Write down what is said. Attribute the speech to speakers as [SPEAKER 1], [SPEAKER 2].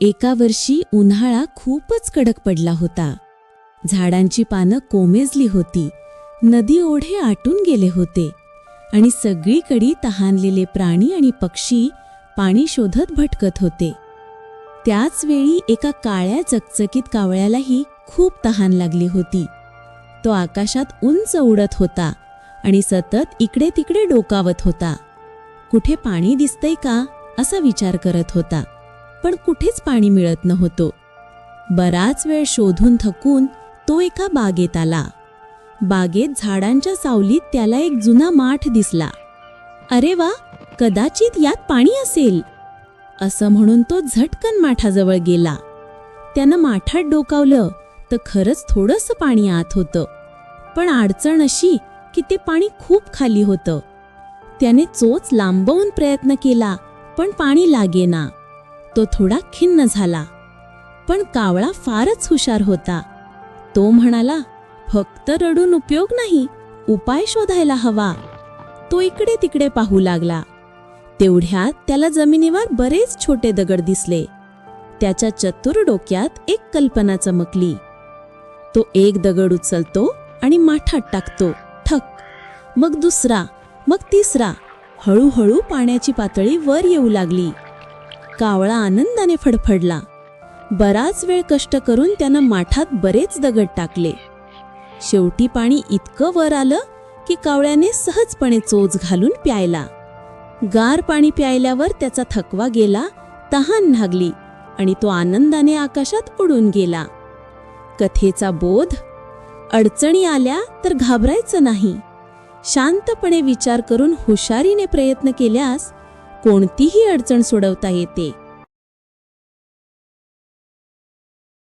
[SPEAKER 1] एका वर्षी उन्हाळा खूपच कडक पडला होता. झाडांची पानं कोमेजली होती. नदी ओढे आटून गेले होते. आणि सगळीकडे तहानलेले प्राणी आणि पक्षी पाणी शोधत भटकत होते. त्याच वेळी एका काळ्या चकचकीत कावळ्यालाही खूप तहान लागली होती. तो आकाशात उंच उडत होता आणि सतत इकडे तिकडे डोकावत होता. कुठे पाणी दिसतंय का असा विचार करत होता. पण कुठेच पाणी मिळत नव्हतो. बराच वेळ शोधून थकून तो एका बागेत आला. बागेत झाडांच्या सावलीत त्याला एक जुना माठ दिसला. अरे वा कदाचित यात पाणी असेल. असं म्हणून तो झटकन माठाजवळ गेला. त्यानं माठात डोकावलं तर खरंच थोडंसं पाणी आत होतं. पण अडचण अशी की ते पाणी खूप खाली होतं. त्याने चोच लांबवून प्रयत्न केला पण पाणी लागेना. तो थोडा खिन्न झाला. पण कावळा फारच हुशार होता. तो म्हणाला फक्त रडून उपयोग नाही उपाय शोधायला हवा. तो इकडे तिकडे पाहू लागला. तेवढ्यात त्याला जमिनीवर बरेच छोटे दगड दिसले. त्याच्या चतुर डोक्यात एक कल्पना चमकली. तो एक दगड उचलतो आणि माठात टाकतो. ठक. मग दुसरा मग तिसरा. हळूहळू पाण्याची पातळी वर येऊ लागली. कावळा आनंदाने फडफडला. बराच वेळ कष्ट करून त्यानं माठात बरेच दगड टाकले. शेवटी पाणी इतकं वर आलं की कावळ्याने सहजपणे चोच घालून प्यायला. गार पाणी प्यायल्यावर त्याचा थकवा गेला तहान लागली आणि तो आनंदाने आकाशात उडून गेला. कथेचा बोध. अडचणी आल्या तर घाबरायचं नाही. शांतपणे विचार करून हुशारीने प्रयत्न केल्यास कोणतीही अडचण सोडवता येते.